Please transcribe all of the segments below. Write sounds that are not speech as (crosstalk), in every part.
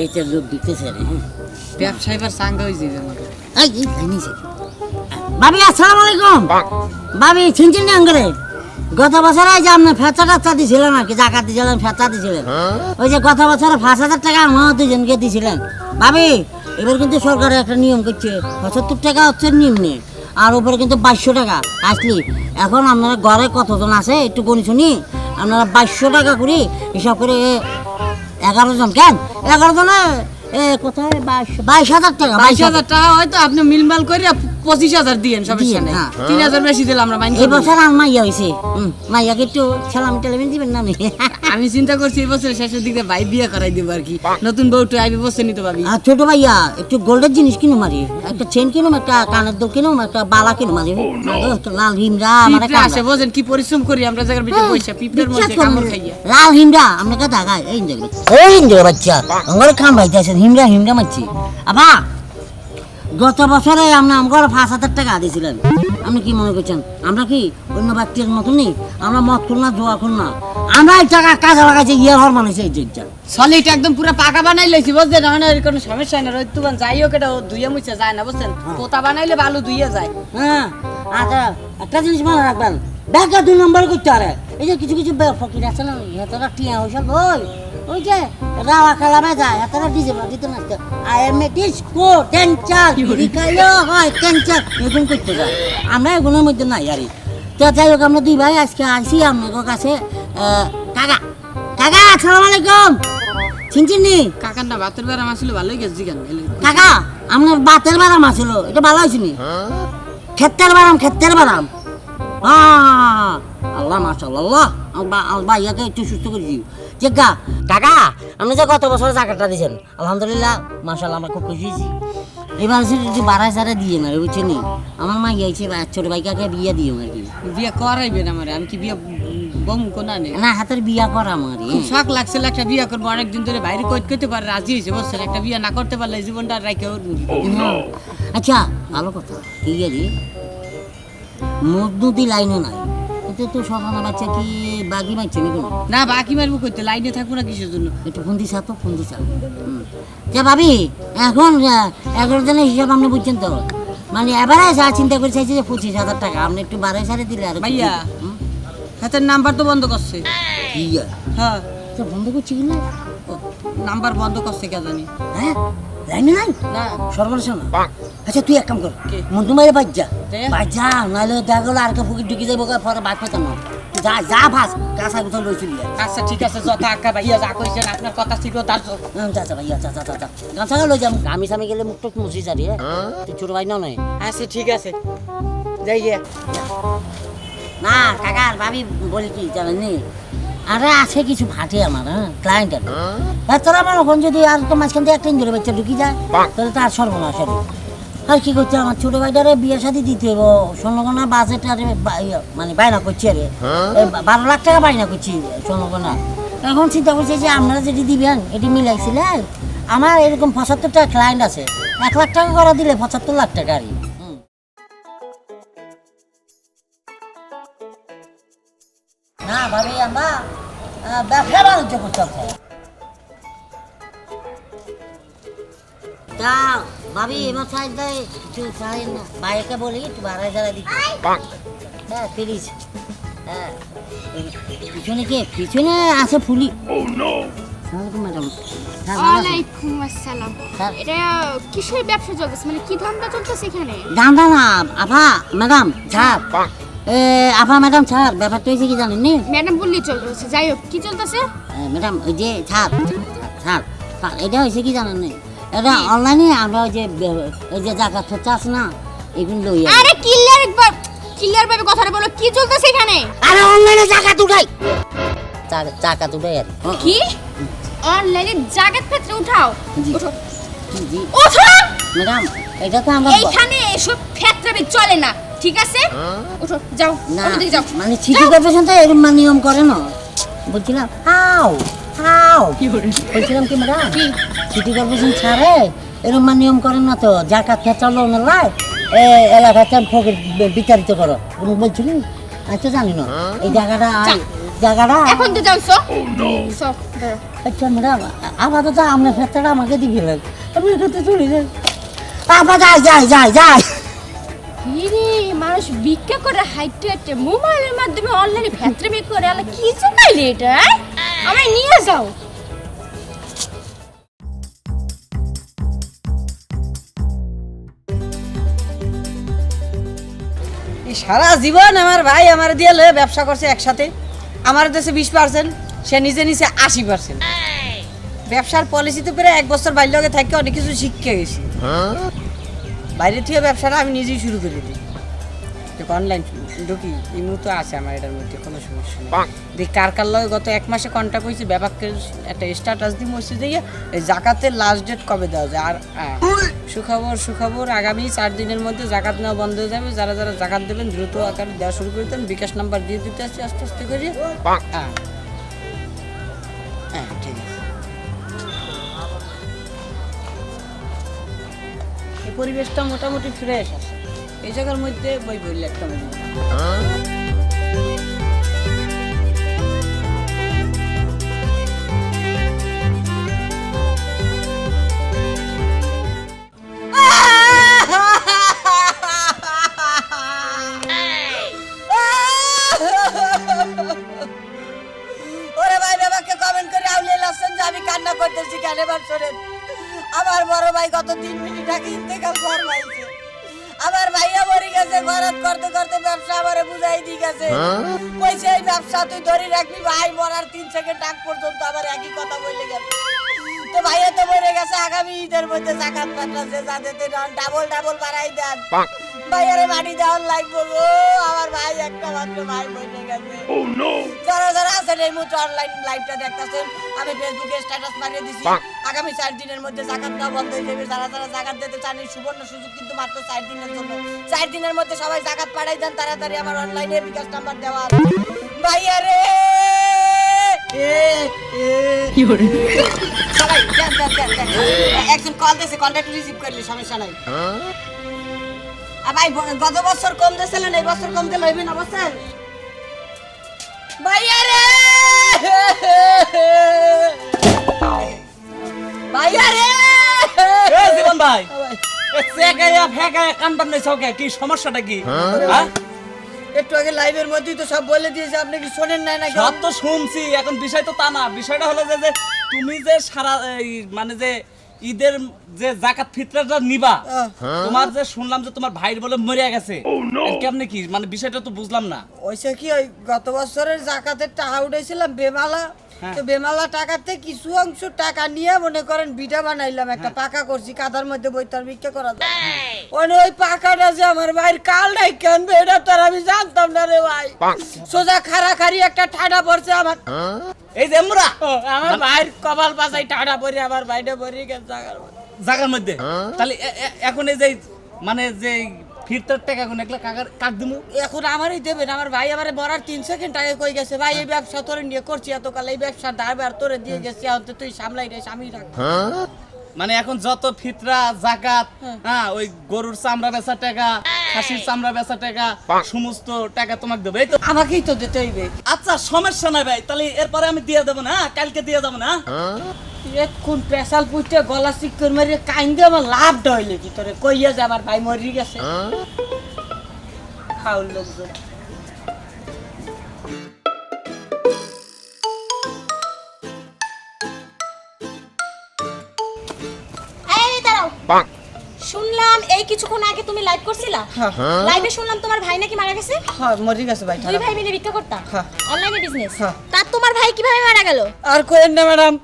এই তো লোক দিতেছে রে হ্যাঁ। ব্যবসা এবার সাঙ্গা হয়ে নিচে। ভাবি আসসালামু আলাইকুম। ভাবি চিনচিন আঙ্গরে? গত বছর এই যে আপনি ফেঁচা টাচা দিছিলেন আর কি জাকাত দিছিলেন ফেঁচা দিছিলেন। ওই যে গত বছর পাঁচ হাজার টাকা আমার দুজনকে দিছিলেন। ভাবি এবার কিন্তু সরকারের একটা নিয়ম করছে পঁচাত্তর টাকা হচ্ছে নিম্নে আর উপরে কিন্তু বাইশশো টাকা। আসলি এখন আপনারা ঘরে কতজন আছে একটু গণি শুনি আপনারা বাইশশো টাকা করি হিসাব করে এগারো জন কেন? এগারো জনে এ কোথায়? বাইশ বাইশ হাজার টাকা বাইশ হাজার। টাকা হয়তো আপনি মিলমাল করে পঁচিশ হাজার দিয়েন সমস্যা নেই। হ্যাঁ। তিন হাজার বেশি দিলাম আমরা মাইন এই বছর আর মাইয়া হয়েছে মাইয়াকে একটু সালাম টেলিভিশন দিবেন না (laughs) আমি চিন্তা করছি এই বছর শেষের দিকে ভাই বিয়ে করাই দেবো আর কি। নতুন বউটা আইবি বসে নিতে পাবি। আর ছোট ভাইয়া একটু গোল্ডের জিনিস কিনো মারি একটা চেন কিনুম একটা কানের দোল কিনুম একটা বালা কিনো মারি লাল হিমরা আমার পিঁপড়ে আসে বোঝেন কি পরিশ্রম করি আমরা জায়গার ভিতরে পয়সা পিঁপড়ের মধ্যে কামড় খাইয়া। লাল হিমরা আপনাকে দেখায় এই ইন্দ্র এই ইন্দ্র বাচ্চা। আমার খাম ভাইতে হিমরা হিমরা মারছি। আবা গত বছরে আমরা আমার পাঁচ হাজার টাকা দিয়েছিলেন। আপনি কি মনে করছেন? আমরা কি অন্য ব্যক্তির মতো নেই? আমরা মদ খুল না জোয়া খুল না। আমরা এই টাকা কাজে লাগাইছি ইয়ে হর মানুষ এই জিনিসটা সলিড একদম পুরো পাকা বানাই লইছি বুঝছেন? এখন আর কোনো সমস্যা নাই রোদ তুবান যাই হোক এটা ধুয়ে মুছে যায় না বুঝছেন? পোতা বানাইলে ভালো ধুয়ে যায়। হ্যাঁ আচ্ছা একটা জিনিস মনে রাখবেন ব্যাগটা দুই নম্বর করতে পারে এই যে কিছু কিছু ফকির আছে না হেতারা টিয়া হয়েছে ওই ওই যে রাওয়া খেলাবে যায় হেতারা ডিজে দিতে নাচতে I am a disco dancer বিকাইও হয় টেনচার এগুলো করতে যায়। আমরা এগুলোর মধ্যে নাই আর। তো যাই হোক আমরা দুই ভাই আজকে আসি আপনাদের কাছে কাকা। কাকা আসসালামু আলাইকুম। চিনচিনি কাকার না ভাতের বেড়া মাছিল ভালোই গেছে জিগান কাকা আপনার বাতের বারাম আছিল এটা ভালো হয়েছিনি ক্ষেত্রের বারাম ক্ষেত্রের বারাম। আল্লাহ মাশাল্লাহ ভাইয়াকে একটু সুস্থ করে দিও। গা কাকা আপনি যে গত বছর জায়গাটা দিয়েছেন আলহামদুলিল্লাহ মাশাল্লাহ আমরা খুব খুশি হয়েছি। এবার যদি বাড়ায় সারা দিয়ে না বুঝছেন আমার মা গিয়েছে ছোট ভাইকাকে বিয়ে দিও আর কি বিয়ে করাইবেন আমার আমি কি বিয়ে বম কোনা নেই না হাতের বিয়া করা আমার শখ লাগছিল একটা বিয়ে করব অনেকদিন ধরে বাইরে কইতে কইতে পারে রাজি হয়েছে বুঝছেন? একটা বিয়ে না করতে পারলে জীবনটা আর রাখে ওর আচ্ছা ভালো কথা কি জানি মজদুতি লাইনে নাই। কিন্তু তো সকানা বাচ্চা কি বাগি মারছে নাকি? না বাকি মারবো করতে লাইনে থাকব না কিসের জন্য? একটু ফোন দিছা তো ফোন দিছা। যা ভাবি এখন এগারো জনের হিসাব আপনি বুঝছেন তো? মানে এবারে যা চিন্তা করে চাইছি যে পঁচিশ হাজার টাকা আপনি একটু বারো সারে দিলে আর ভাইয়া। হাতের নাম্বার তো বন্ধ করছে। কি হ্যাঁ। তো বন্ধ করছি কি না? ও, নাম্বার বন্ধ করছে কে জানি। হ্যাঁ? লাইনে নাই? না। সর্বনাশ না আচ্ছা তুই এক কাম কর? মন্টু মারে বাজ্জা তে? বাজ্জা নাহলে দেখা গেলো আর ফুকি ঢুকি যাব পরে বাদ পেতাম না। যা যা ভাস কাঁচা কোথাও লইছিল আচ্ছা ঠিক আছে যথা আজ্ঞা ভাইয়া যা কইছেন আপনার কথা ছিল তার। যা যা ভাইয়া যা যা যা যা। কাঁচা লই যাম আমি সামনে গেলে মুখ টুক মুছি যারি হ্যাঁ? তুই ছোট ভাই না নয়। আচ্ছা ঠিক আছে। যাই গিয়ে না কাকা আর ভাবি বলি কি জানেন নি? আরে আছে কিছু ফাটে আমার হ্যাঁ ক্লায়েন্ট আছে হ্যাঁ? তোরা আমার ওখানে যদি আর তো মাঝখান থেকে একটা ইঞ্জুরি বাচ্চা ঢুকি যায় তাহলে তার সর্বনাশ হবে। আর কি করছে? আমার ছোট ভাইটারে বিয়ে শাদি দিতে হইব। সোনগনা বাজেট আরে ইয়ে, মানে বায়না করছি আরে। বারো লাখ টাকা বায়না করছি সোনগনা এখন চিন্তা করছি যে আপনারা যেটি দিবেন এটি মিলাইছিলেন আমার এরকম পঁচাত্তরটা ক্লায়েন্ট আছে। এক লাখ টাকা করা দিলে পঁচাত্তর লাখ টাকা আর। না ভাবি আমরা ব্যবসা বাণিজ্য করতে হবে। তা ভাবি এবার সাইজ দেয় একটু সাইজ বাইকে বলি একটু বাড়াই যারা দিচ্ছি হ্যাঁ তিরিশ হ্যাঁ। পিছনে কে? পিছনে আছে ফুলি। ম্যাডাম। হ্যাঁ? ওয়ালাইকুম আসসালাম। এটা কিসের ব্যবসা চলতেছে? মানে কি ধান্দা চলতেছে এখানে? দাম না আফা ম্যাডাম ছাড় এ আফা ম্যাডাম ছাড় ব্যাপারটা হয়েছে কি জানেন নি? ম্যাডাম বললেই চলতেছে যাই হোক কি চলতেছে? ম্যাডাম ওই যে ছাড় ছাড় ছাড় এটা হয়েছে কি জানেন নি? এটা অনলাইনে আমরা ওই যে ওই যে জায়গা খরচা আছে না এগুলো লই আরে ক্লিয়ার একবার ক্লিয়ার ভাবে কথাটা বলো কি চলতেছে এখানে? আরে অনলাইনে জায়গা তুটাই চাকা তুটাই আর কি। অনলাইনে জায়গা ক্ষেত্রে উঠাও? ওঠো জি জি। ওঠো ম্যাডাম এটা তো আমরা এইখানে এসব ক্ষেত্রে চলে না ঠিক আছে? ওঠো যাও না যাও। মানে সিটি কর্পোরেশন তো এরকম নিয়ম করে না বলছিলাম হাও বলছিলাম কি ম্যাডাম সিটি কর্পোরেশন ছাড়ে এরকম মানে নিয়ম করেন না তো জাকাত লাই এ এলাকাতে ফকির বিতাড়িত করো। তুমি বলছিলি? আচ্ছা জানি না। এই জায়গাটা জায়গাটা এখন তো দাঁড়াও। আচ্ছা ম্যাডাম আপাতত আপনার ফেরতটা আমাকে দিবেন আমি এটাতে চলে যাই। আপা যাই যাই যাই যাই। ইরে মানুষ ভিক্ষা করে হাইটে হাইটে মোবাইলের মাধ্যমে অনলাইনে ফ্যাত্রামি করে আলা কি চুকাইলে এটা হ্যাঁ? আমায় নিয়ে যাও। সারা জীবন আমার ভাই আমার দিয়ে লয়ে ব্যবসা করছে একসাথে। আমার দেশে বিশ পার্সেন্ট সে নিজে নিচে আশি পার্সেন্ট ব্যবসার পলিসিতে করে এক বছর বাইর লগে থাকি অনেক কিছু শিখে গেছি। বাইরে থেকে ব্যবসাটা আমি নিজেই শুরু করে দিই। অনলাইন ঢুকি এই মুহূর্তে আছে আমার এটার মধ্যে কোনো সমস্যা নেই। দেখি কার কার লগে গত এক মাসে কন্ট্যাক্ট হয়েছে ব্যাপারকে একটা স্ট্যাটাস দিয়ে মসে দিয়ে এই জাকাতের লাস্ট ডেট কবে দেওয়া যায়? আর সুখবর সুখবর আগামী চার দিনের মধ্যে জাকাত নেওয়া বন্ধ হয়ে যাবে। যারা যারা জাকাত দেবেন দ্রুত আকারে দেওয়া শুরু করে দেন। বিকাশ নাম্বার দিয়ে দিতে আসছি আস্তে আস্তে করে। হ্যাঁ। হ্যাঁ ঠিক আছে। পরিবেশটা মোটামুটি ফ্রেশ আছে। এই জায়গার মধ্যে বই বললে একটা মনে। ওরে ভাই করে লাসেন আমি কান্না করতেছি কেন? এবার শোনেন। আমার বড় ভাই গত তিন মিনিট আগে ইন্তেকাল ঘর ভাইছে আমার ভাইয়া মরে গেছে ঘরাত করতে করতে ব্যবসা আমারে বুঝাই দিয়ে গেছে। কইছে, এই ব্যবসা তুই ধরে রাখবি ভাই, মরার তিন সেকেন্ড আগ পর্যন্ত আবার একই কথা বলে গেছে। তো ভাইয়া তো মরে গেছে, আগামী ঈদের মধ্যে জাকাত পাঠাচ্ছে যাতে ডাবল ডাবল বাড়াই দেন। ভাইয়ারে মাটি দেওয়ার লাগবে গো। আমার ভাই একটা মাত্র ভাই মরে গেছে। যারা যারা আছেন এই মুহূর্তে অনলাইন লাইভটা দেখতেছেন আমি ফেসবুকে স্ট্যাটাস মারিয়ে দিছি। আগামী চার দিনের মধ্যে জাকাত দেওয়া বন্ধ হয়ে যাবে। যারা যারা জাকাত দিতে চান এই সুবর্ণ সুযোগ কিন্তু মাত্র চার দিনের জন্য। চার দিনের মধ্যে সবাই জাকাত পাঠাই দেন তাড়াতাড়ি আমার অনলাইনে বিকাশ নাম্বার দেওয়া আছে। ভাইয়া রে! সবাই দেন, দেন, দেন, দেন। একজন কল দিয়েছে কলটা রিসিভ করলি সমস্যা নাই। ভাই গত বছর কম দিয়েছিলেন এই বছর কম দিলে হইবে না ভাইয়া রে! ভাইয়া রে! এ জীবন ভাই এ চেকাইয়া ফেকাইয়া কান্দার নাই সকে কি সমস্যাটা কি? হ্যাঁ? একটু আগে লাইভের মধ্যেই তো সব বলে দিয়েছে আপনি কি শোনেন না নাকি? সব তো শুনছি এখন বিষয় তো তা না বিষয়টা হলো যে যে তুমি যে সারা মানে যে ঈদের যে জাকাত ফিতরাটা নিবা তোমার যে শুনলাম যে তোমার ভাইয়ের বলে মরে গেছে। কেমনে কি? মানে বিষয়টা তো বুঝলাম না। ওইসে কি ওই গত বছরের জাকাতের টাকা উঠেছিলাম বেমালা। তো বেমালা টাকাতে কিছু অংশ টাকা নিয়ে মনে করেন বিটা বানাইলাম একটা পাকা করছি কাদার মধ্যে বইতার ভিক্ষা করা যায়। ওই পাকাটা যে আমার ভাইয়ের কাল নাই কেনবে এটা তো আর আমি জানতাম না রে ভাই। সোজা খাড়া খাড়ি একটা ঠাডা পড়ছে আমার। এই যে আমরা আমার ভাইয়ের কপাল পাশাই ঠাডা পড়ে আমার ভাইটা পড়ে গেছে জাগার মধ্যে। তাহলে এখন এই যে মানে যে ফিরতার টাকা এখন একলা কাকার কাক দিমু? এখন আমারই দেবেন আমার ভাই আমার মরার তিন সেকেন্ড আগে কই গেছে ভাই এই ব্যবসা তোরে নিয়ে করছি এতকাল এই ব্যবসা দায়বার তোরে দিয়ে গেছি এখন তো তুই সামলাই রে আমি রাখ মানে এখন যত ফিতরা জাকাত হ্যাঁ। ওই গরুর চামড়া বেচা টাকা খাসির চামড়া বেচা টাকা সমস্ত টাকা তোমাকে দেবে এই তো। আমাকেই তো দিতে হইবে। আচ্ছা সমস্যা নাই ভাই তাহলে এরপরে আমি দিয়ে দেবো না হ্যাঁ? কালকে দিয়ে দেবো না? কোন পেশাল পুইতে গলা চিক্কর মারি কাইন্দে আমার লাভ ডইলে কি তোরে কইয়া যে আমার ভাই মরি গেছে। ফাউল লোকজন শুনলাম এই কিছুক্ষণ আগে তুমি লাইভ করছিলা? হ্যাঁ। লাইভে শুনলাম তোমার ভাই নাকি মারা গেছে? হ্যাঁ মরি গেছে ভাই দুই ভাই মিলে ভিক্ষা করতা? হ্যাঁ। অনলাইনে বিজনেস হ্যাঁ। তার তোমার ভাই কীভাবে মারা গেল? আর কোয়েন না ম্যাডাম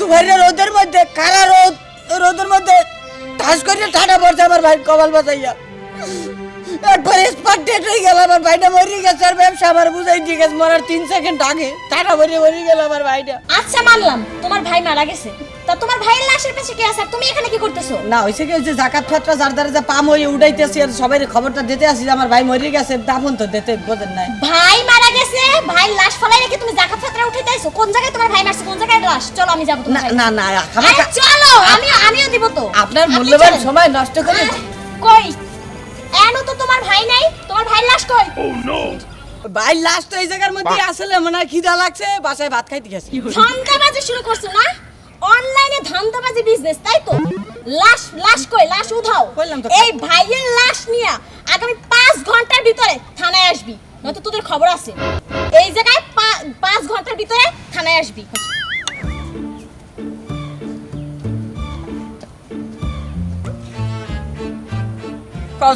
দুপুরের রোদের মধ্যে কারা রোদ রোদের মধ্যে, ঠাস করে ঠাটা পড়ছে আমার ভাই কপাল বাঁচাইয়া। একবারে ডেট হয়ে গেল আমার ভাইটা মরি গেছে আর ব্যবসা আমার বুঝাই দিয়ে গেছে মরার তিন সেকেন্ড আগে ঠাডা ভরে মরি গেল আমার ভাইটা। আচ্ছা মানলাম। তোমার ভাই মারা গেছে। তা তোমার ভাইয়ের লাশের পাশে কে আছে? আর তুমি এখানে কি করতেছো? না কি জাকাত ফাতরা যার দ্বারা যে পাম হয়ে উঠাইতেছি আর সবাই খবরটা দিতে আসি যে আমার ভাই মরে গেছে দাফন তো দিতে বোঝেন নাই। ভাই মারা গেছে ভাই লাশ ফলাই রেখে তুমি জাকাত ফাতরা উঠাইতে কোন জায়গায় তোমার ভাই মারছে কোন জায়গায় লাশ? চলো আমি যাব না না না আরে চলো আমি আমিও দিব তো। আপনার মূল্যবান সময় নষ্ট করে কই? তোমার ভাই নাই? তোমার ভাই লাশ কই? ভাই লাস্ট এই জায়গার মধ্যে আসলে মনে হয় খিদা লাগছে বাসায় ভাত খাইতে গেছে। ধান্দাবাজি শুরু করছ না? অনলাইনে ধান্দাবাজি বিজনেস তাই তো? লাশ লাশ কই? লাশ উঠাও। বললাম এই ভাইয়ের লাশ নিয়ে আগামী পাঁচ ঘণ্টার ভিতরে থানায় আসবি। নয়তো তোদের খবর আছে। এই জায়গায় পাঁচ ঘণ্টার ভিতরে থানায় আসবি।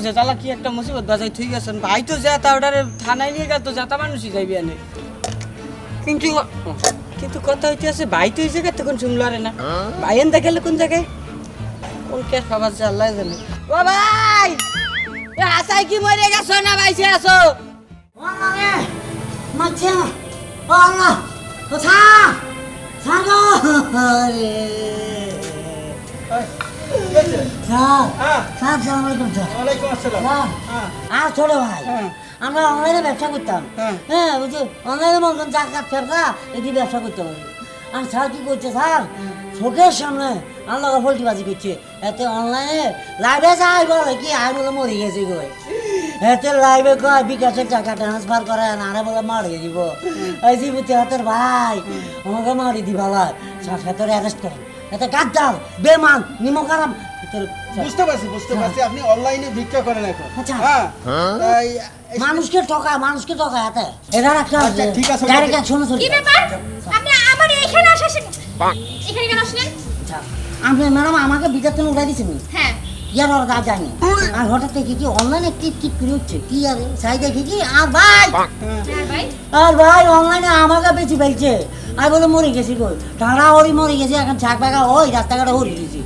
যে তালা কি একটা মুসিবত বাজাই থুই গেছেন। ভাই তো যা তা ওটারে থানায় নিয়ে গেল তো মানুষই আনে কিন্তু কিন্তু কথা হইতে আছে ভাই তো এই জায়গায় তখন শুনলো আরে না। ভাই এনতে গেলে কোন জায়গায়? কোন কে খাবার যে আল্লাহ জানে। ও ভাই! এ আসাই কি মরে গেছো না ভাইসে আসো ওরে মাছে ও আল্লাহ। স্যার স্যার সালাম আলাইকুম স্যার। স্যার আর ছোট ভাই। হ্যাঁ। আমরা অনলাইনে ব্যবসা করতাম। হ্যাঁ। হ্যাঁ যে অনলাইনে করেন জাকাত ফেরকা এটি ব্যবসা করতে পারি আর স্যার কি করছে স্যার? চোখের সামনে আল্লাহ ফল্টিবাজি করছে। এতে অনলাইনে লাইভে যাই বলে কি আই বলে মরে গেছে গো। এতে লাইভে কয় বিকাশের টাকা ট্রান্সফার করে না আরে বলে মারিয়ে দিব। এই জীবিত হাতের ভাই আমাকে মারি স্যার সেতরে অ্যারেস্ট করেন। এতে গাদ্দার বেমান নিমকারাম বুঝতে পারছি বুঝতে পারছি আপনি অনলাইনে ভিক্ষা করেন এখন। আচ্ছা। হ্যাঁ। তাই মানুষকে ঠকায় মানুষকে এতে এরা একটা আচ্ছা, ঠিক আছে, ডাইরেক্ট ওটা- শোনো কি ব্যাপার? আপনি আবার এখানে আসা এখানে কেন আসলেন? আপনি ম্যাডাম আমাকে উঠাই দিচ্ছেন হ্যাঁ। ইয়ার ওর গা যায়নি আর হঠাৎ দেখি কি অনলাইনে টিপ টিপ করে হচ্ছে কি আর সাই দেখি কি? আর ভাই! হ্যাঁ। আর ভাই অনলাইনে আমাকে বেশি ফেলছে। আর বলে মরে গেছি কই? টানা হরি মরে গেছি এখন ছাক বাগা ওই রাস্তাঘাটে হরি গেছি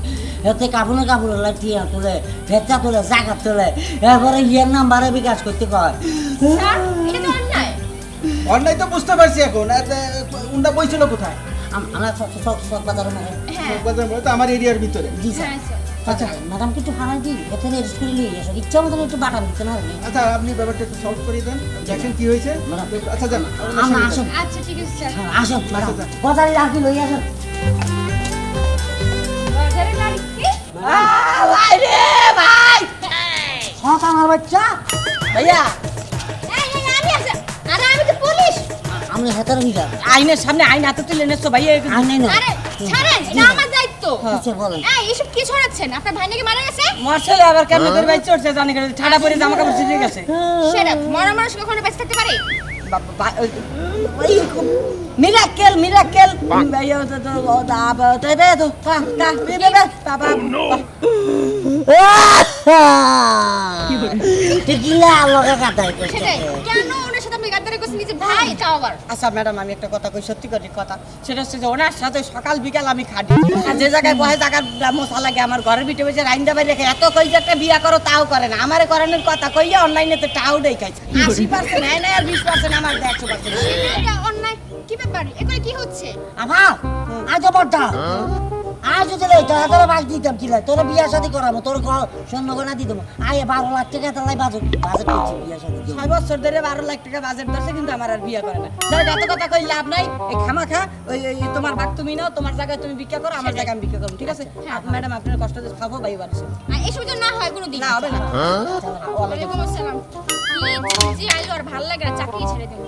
এতে কাপুনে কাপড় টিয়া তোলে ভেচা তোলে জাকাত তোলে। এরপরে ইয়ের নাম্বারে বিকাশ করতে কয়। স্যার এটা তো অন্যায়। তো বুঝতে পারছি এখন উনটা বইছিল কোথায়? আম- আমরা সব সব সব মধ্যে। হ্যাঁ। বাজার মোড়ে তো আমার এরিয়ার ভিতরে। জি স্যার। হ্যাঁ আচ্ছা ম্যাডাম কি একটু ফানাই দিই এখানে স্কুলে নিয়ে এসো ইচ্ছা মতন একটু দিতে না আচ্ছা আপনি ব্যাপারটা একটু সলভ করে দেন দেখেন কি হয়েছে। আচ্ছা যান আসুন। আচ্ছা ঠিক আছে হ্যাঁ, আসুন ম্যাডাম। আচ্ছা, বাজারে রাখি লই আসুন হ্যাঁ আইনের সামনে আইন হাতে তুলে এনেছো ভাইয়া ছাড়েন আমার দায়িত্ব আচ্ছা বলেন এই কি ছড়াচ্ছেন আপনার ভাই নাকি মারা গেছে মরছেলে আবার কেমন করে ভাই চড়ছে জানি করে পরে জামা কাপড় গেছে মরা মানুষ কখনো বেঁচে থাকতে পারে মিরাকেল মিরাকেল টিকিলা আলোকে কাটাই সেটাই কেন ওনার সাথে ভাই তাও আবার। আচ্ছা ম্যাডাম আমি একটা কথা কই সত্যি করে কথা। সেটা হচ্ছে যে ওনার সাথে সকাল বিকাল আমি খাটি। আর যে জায়গায় বহে জায়গার মশা লাগে আমার ঘরের ভিতরে বসে রাইন্দা বাড়ি রেখে এত কই যে একটা বিয়া করো তাও করে না। আমারে করানোর কথা কইয়া অনলাইনে তো টাও দেই খাইছে। আশি পার্সেন্ট হ্যাঁ না আর বিশ পার্সেন্ট আমার একশো পার্সেন্ট অন্যায় কি ব্যাপার? এগুলো কি হচ্ছে? আমার আজ বড়টা আজ যদি তোরা তোরা বাজ দিতাম কিলা তোরা বিয়া শাদি করাবো তোর স্বর্ণ গয়না দিয়ে দেবো। আয় বারো লাখ টাকা তাহলে বাজেট বাজেট করছি বিয়া শাদি ছয় বছর ধরে বারো লাখ টাকা বাজেট ধরছে কিন্তু আমার আর বিয়ে করে না। যাই এত কথা কই লাভ নাই। এই খামাখা ওই ওই তোমার ভাগ তুমি নাও তোমার জায়গায় তুমি ভিক্ষা করো আমার জায়গায় আমি ভিক্ষা করব ঠিক আছে? ম্যাডাম আপনার কষ্ট দিয়ে খাব ভাই বাড়ছে এসব যেন না হয় কোনো দিন না হবে না। ওয়ালাইকুম আসসালাম। কি যে আইলো আর ভালো লাগে না চাকরি ছেড়ে দেবো